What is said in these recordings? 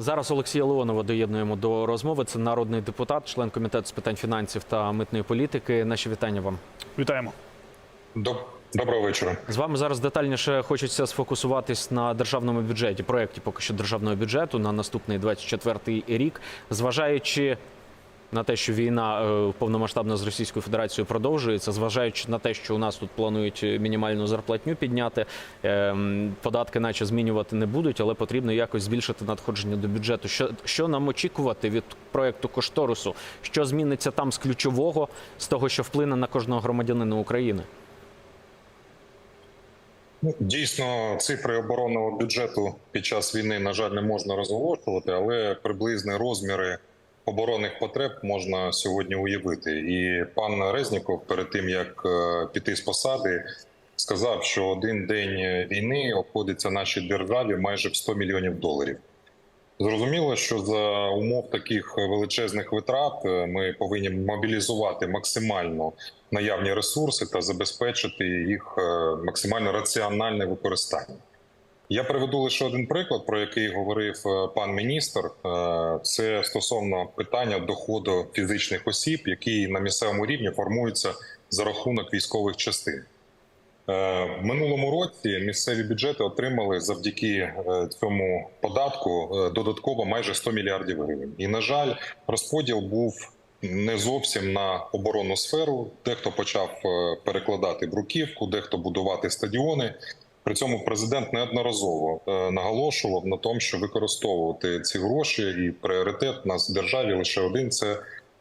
Зараз Олексія Леонова доєднуємо до розмови. Це народний депутат, член комітету з питань фінансів та митної політики. Наші вітання вам. Вітаємо. Доб- Доброго вечора. З вами зараз детальніше хочеться сфокусуватись на державному бюджеті, проєкті поки що державного бюджету на наступний 24-й рік, зважаючи на те, що війна е, повномасштабна з Російською Федерацією продовжується, зважаючи на те, що у нас тут планують мінімальну зарплатню підняти, е, податки, наче змінювати не будуть, але потрібно якось збільшити надходження до бюджету. Що, що нам очікувати від проєкту кошторису? Що зміниться там з ключового, з того, що вплине на кожного громадянина України? Ну, Дійсно, цифри оборонного бюджету під час війни, на жаль, не можна розголошувати, але приблизні розміри оборонних потреб можна сьогодні уявити. І пан Резніков, перед тим як е, піти з посади, сказав, що один день війни обходиться нашій державі майже в 100 мільйонів доларів. Зрозуміло, що за умов таких величезних витрат е, ми повинні мобілізувати максимально наявні ресурси та забезпечити їх е, максимально раціональне використання. Я приведу лише один приклад, про який говорив е, пан міністр. Е, Це стосовно питання доходу фізичних осіб, які на місцевому рівні формуються за рахунок військових частин. Е, В минулому році місцеві бюджети отримали завдяки цьому податку додатково майже 100 мільярдів гривень. І на жаль, розподіл був не зовсім на оборонну сферу. Дехто почав перекладати бруківку, дехто будувати стадіони. При цьому президент неодноразово е, наголошував на тому, що використовувати ці гроші і пріоритет у нас в державі лише один це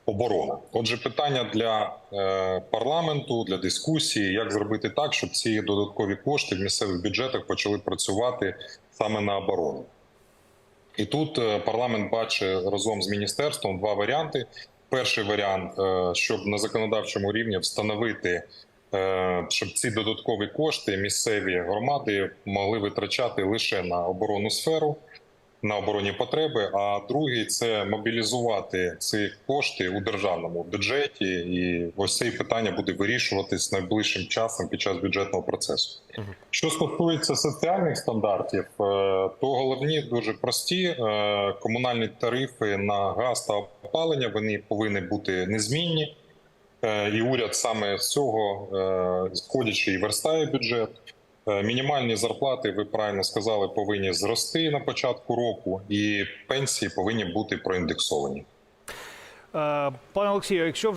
оборона. Отже, питання для е, парламенту, для дискусії, як зробити так, щоб ці додаткові кошти в місцевих бюджетах почали працювати саме на оборону. І тут е, парламент бачить разом з міністерством два варіанти. Перший варіант, щоб на законодавчому рівні встановити, щоб ці додаткові кошти місцеві громади могли витрачати лише на оборонну сферу, на оборонні потреби. А другий це мобілізувати ці кошти у державному бюджеті, і ось це питання буде вирішуватись найближчим часом під час бюджетного процесу. Що стосується соціальних стандартів, е, то головні дуже прості Е, комунальні тарифи на газ та опалення вони повинні бути незмінні. Е, І уряд саме з цього, е, сходячи і верстає бюджет. Е, Мінімальні зарплати, ви правильно сказали, повинні зрости на початку року, і пенсії повинні бути проіндексовані. Е, Пане Олексію, якщо